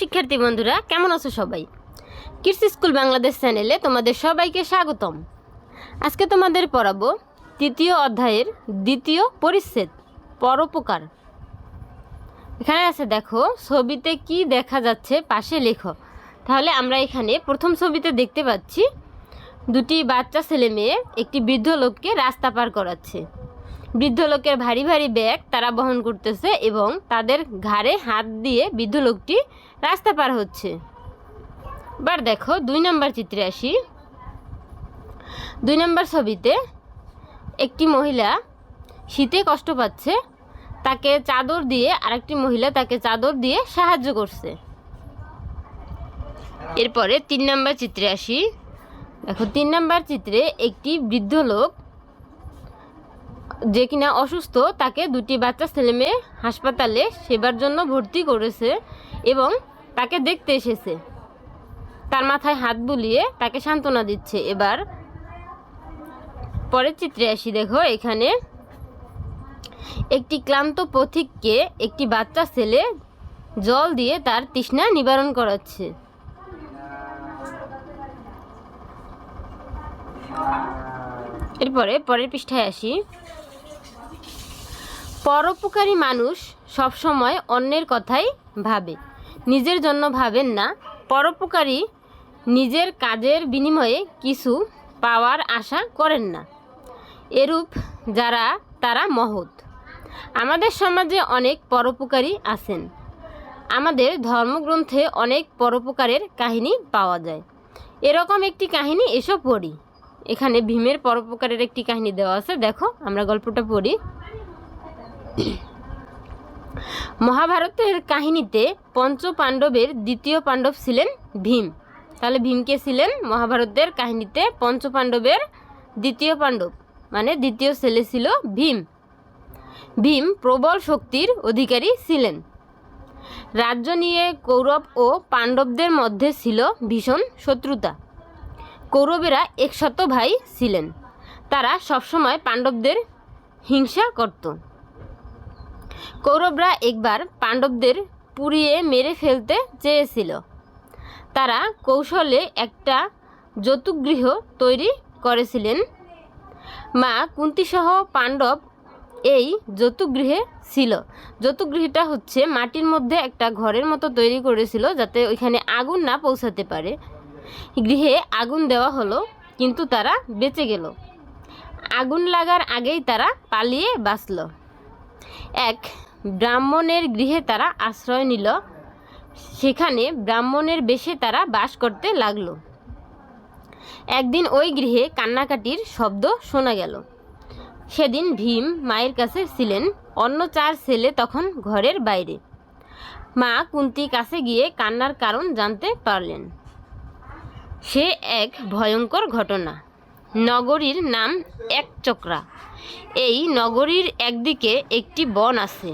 শিক্ষার্থী বন্ধুরা, কেমন আছো সবাই? কিডস স্কুল বাংলাদেশ চ্যানেলে তোমাদের সবাইকে স্বাগতম। আজকে তোমাদের পড়াবো তৃতীয় অধ্যায়ের দ্বিতীয় পরিচ্ছেদ, পরোপকার। এখানে আছে, দেখো, ছবিতে কি দেখা যাচ্ছে পাশে লেখো। তাহলে আমরা এখানে প্রথম ছবিতে দেখতে পাচ্ছি, দুটি বাচ্চা ছেলে মেয়ে একটি বৃদ্ধ লোককে রাস্তা পার করাচ্ছে। বৃদ্ধ লোকের ভারী ভারী ব্যাগ তারা বহন করতেছে এবং তাদের ঘাড়ে হাত দিয়ে বৃদ্ধ লোকটি রাস্তা পার হচ্ছে। এবার দেখো, দুই নম্বর চিত্রে আসি। দুই নম্বর ছবিতে একটি মহিলা শীতে কষ্ট পাচ্ছে, তাকে চাদর দিয়ে আরেকটি মহিলা তাকে চাদর দিয়ে সাহায্য করছে। এরপরে তিন নম্বর চিত্রে আসি। দেখো, তিন নম্বর চিত্রে একটি বৃদ্ধ লোক যে কিনা অসুস্থ, তাকে দুটি বাচ্চা ছেলে মেয়ে হাসপাতালে সেবার জন্য ভর্তি করেছে এবং তাকে দেখতে এসেছে। তার মাথায় হাত বুলিয়ে তাকে সান্ত্বনা দিচ্ছে। এবার পরের চিত্রে আসি, দেখো, এখানে একটি ক্লান্ত পথিককে একটি বাচ্চা ছেলে জল দিয়ে তার তৃষ্ণা নিবারণ করাচ্ছে। এরপরে পরের পৃষ্ঠায় আসি। পরোপকারী মানুষ সবসময় অন্যের কথাই ভাবে, নিজের জন্য ভাবেন না। পরোপকারী নিজের কাজের বিনিময়ে কিছু পাওয়ার আশা করেন না। এরূপ যারা, তারা মহৎ। আমাদের সমাজে অনেক পরোপকারী আছেন। আমাদের ধর্মগ্রন্থে অনেক পরোপকারের কাহিনী পাওয়া যায়। এরকম একটি কাহিনী এসব পড়ি। এখানে ভীমের পরোপকারের একটি কাহিনী দেওয়া আছে। দেখো, আমরা গল্পটা পড়ি। মহাভারতের কাহিনীতে পঞ্চ পাণ্ডবের দ্বিতীয় পাণ্ডব ছিলেন ভীম। তাহলে ভীমকে ছিলেন? মহাভারতের কাহিনীতে পঞ্চ পাণ্ডবের দ্বিতীয় পাণ্ডব মানে দ্বিতীয় ছেলে ছিল ভীম। ভীম প্রবল শক্তির অধিকারী ছিলেন। রাজ্য নিয়ে কৌরব ও পাণ্ডবদের মধ্যে ছিল ভীষণ শত্রুতা। কৌরবেরা একশত ভাই ছিলেন। তারা সবসময় পাণ্ডবদের হিংসা করত। কৌরবরা একবার পাণ্ডবদের পুড়িয়ে মেরে ফেলতে চেয়েছিল। তারা কৌশলে একটা যৌতুকগৃহ তৈরি করেছিলেন। মা কুন্তিসহ পাণ্ডব এই যৌতুকগৃহে ছিল। যৌতুকগৃহটা হচ্ছে মাটির মধ্যে একটা ঘরের মতো তৈরি করেছিল যাতে ওইখানে আগুন না পৌঁছাতে পারে। গৃহে আগুন দেওয়া হলো, কিন্তু তারা বেঁচে গেল। আগুন লাগার আগেই তারা পালিয়ে বাঁচল। এক ব্রাহ্মণের গৃহে তারা আশ্রয় নিল। সেখানে ব্রাহ্মণের বেশে তারা বাস করতে লাগল। একদিন ওই গৃহে কান্নাকাটির শব্দ শোনা গেল। সেদিন ভীম মায়ের কাছে ছিলেন, অন্য চার ছেলে তখন ঘরের বাইরে। মা কুন্তি কাছে গিয়ে কান্নার কারণ জানতে পারলেন। সে এক ভয়ঙ্কর ঘটনা। নগরীর নাম এক চক্রা এই নগরীর একদিকে একটি বন আছে।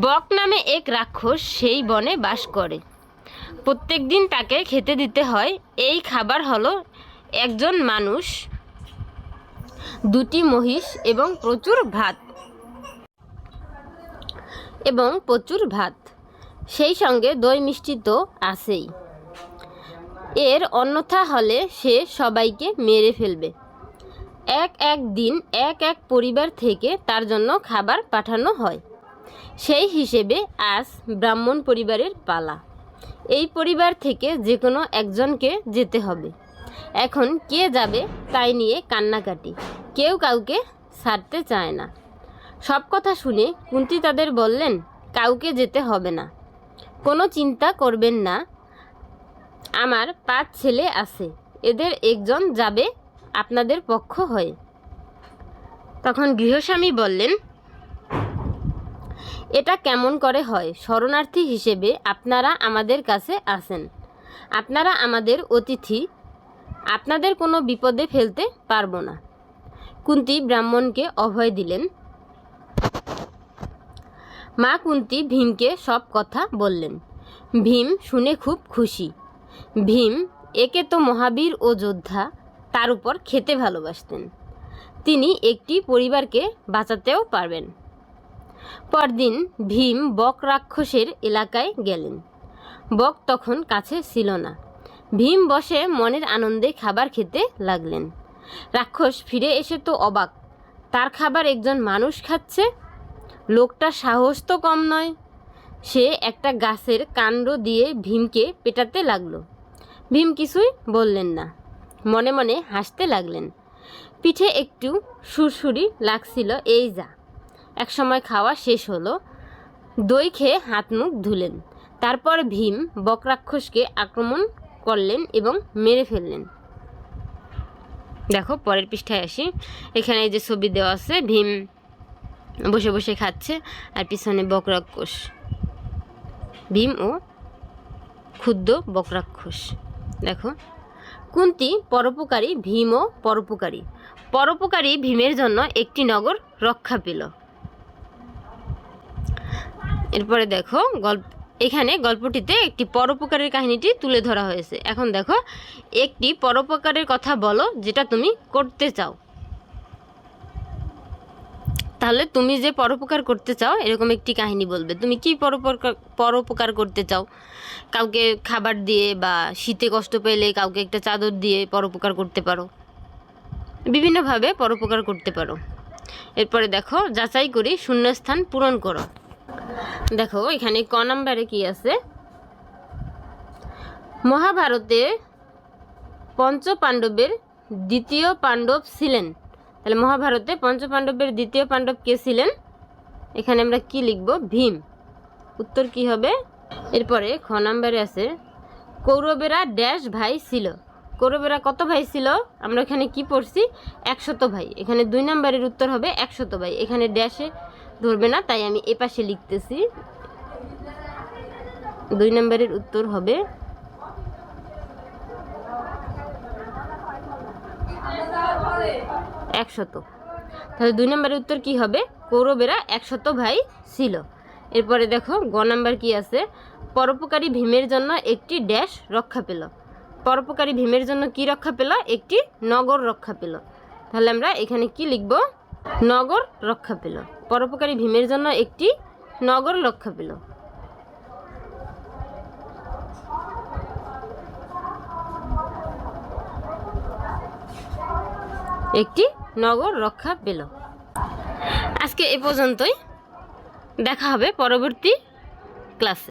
বক নামে এক রাক্ষস সেই বনে বাস করে। প্রত্যেক দিন তাকে খেতে দিতে হয়। এই খাবার হলো একজন মানুষ, দুটি মহিষ এবং প্রচুর ভাত। এবং প্রচুর ভাত। সেই সঙ্গে দই মিষ্টি তো আছেই। এর অন্যথা হলে সে সবাইকে মেরে ফেলবে। এক এক দিন এক এক পরিবার থেকে তার জন্য খাবার পাঠানো হয়। সেই হিসেবে আজ ব্রাহ্মণ পরিবারের পালা। এই পরিবার থেকে যে কোনো একজনকে যেতে হবে। এখন কে যাবে তাই নিয়ে কান্নাকাটি। কেউ কাউকে ছাড়তে চায় না। সব কথা শুনে কুন্তি তাদের বললেন, কাউকে যেতে হবে না। কোনো চিন্তা করবেন না। আমার পাঁচ ছেলে আছে। এদের একজন যাবে আপনাদের পক্ষ হয়ে। তখন গৃহস্বামী বললেন, এটা কেমন করে হয়? শরণার্থী হিসেবে আপনারা আমাদের কাছে আসেন। আপনারা আমাদের অতিথি। আপনাদের কোনো বিপদে ফেলতে পারব না। কুন্তি ব্রাহ্মণকে অভয় দিলেন। মা কুন্তি ভীমকে সব কথা বললেন। ভীম শুনে খুব খুশি। ভীম একে তো মহাবীর ও যোদ্ধা, তার উপর খেতে ভালোবাসতেন। তিনি একটি পরিবারকে বাঁচাতেও পারবেন। পরদিন ভীম বক রাক্ষসের এলাকায় গেলেন। বক তখন কাছে ছিল না। ভীম বসে মনের আনন্দে খাবার খেতে লাগলেন। রাক্ষস ফিরে এসে তো অবাক, তার খাবার একজন মানুষ খাচ্ছে? লোকটার সাহস তো কম নয়। সে একটা গাছের কাণ্ড দিয়ে ভীমকে পেটাতে লাগল। ভীম কিছুই বললেন না, মনে মনে হাসতে লাগলেন। পিঠে একটু সুরসুরি লাগছিল, এই যা। একসময় খাওয়া শেষ হলো, দই খেয়ে হাত মুখ ধুলেন। তারপর ভীম বকরাক্ষসকে আক্রমণ করলেন এবং মেরে ফেললেন। দেখো, পরের পৃষ্ঠায় আসি। এখানে যে ছবি দেওয়া আছে, ভীম বসে বসে খাচ্ছে, আর পিছনে বকরাক্ষস। ভীম ও ক্ষুদ্র বকরাক্ষস। দেখো। কুন্তি পরোপকারী ভীম ও পরোপকারী? পরোপকারী ভীমের জন্য একটি নগর রক্ষা পেল। এরপরে দেখো, গল্প এখানে গল্পটিতে একটি পরোপকারের কাহিনীটি তুলে ধরা হয়েছে। এখন দেখো, একটি পরোপকারের কথা বলো, যেটা তুমি করতে চাও। তাহলে তুমি যে পরোপকার করতে চাও, এরকম একটি কাহিনী বলবে। তুমি কি পরোপকার পরোপকার করতে চাও? কাউকে খাবার দিয়ে বা শীতে কষ্ট পেলে কাউকে একটা চাদর দিয়ে পরোপকার করতে পারো। বিভিন্নভাবে পরোপকার করতে পারো। এরপরে দেখো, যাচাই করি শূন্যস্থান পূরণ করো। দেখো, এখানে ক নাম্বারে কি আছে? মহাভারতে পঞ্চ পাণ্ডবের দ্বিতীয় পাণ্ডব ছিলেন। তাহলে মহাভারতে পঞ্চ পাণ্ডবের দ্বিতীয় পাণ্ডব কে ছিলেন? এখানে আমরা কি লিখব? ভীম। উত্তর কি হবে? এরপরে খ নাম্বারে আছে, কৌরবেরা ড্যাশ ভাই ছিল। কৌরবেরা কত ভাই ছিল? আমরা এখানে কি পড়ছি? একশত ভাই। এখানে দুই নাম্বারের উত্তর হবে একশত ভাই। এখানে ড্যাশে ধরবে না, তাই আমি এ পাশে লিখতেছি। দুই নাম্বারের উত্তর হবে একশত। তাহলে দুই নম্বরের উত্তর কি হবে? কৌরবেরা একশত ভাই ছিল। এরপরে দেখো, গ নাম্বার কি আছে? পরোপকারী ভীমের জন্য একটি ড্যাশ রক্ষা পেল। পরোপকারী ভীমের জন্য কি রক্ষা পেল? একটি নগর রক্ষা পেল। তাহলে আমরা এখানে কি লিখব? নগর রক্ষা পেল। পরোপকারী ভীমের জন্য একটি নগর রক্ষা পেল। একটি নগর রক্ষা পেল। আজকে এ পর্যন্তই। দেখা হবে পরবর্তী ক্লাসে।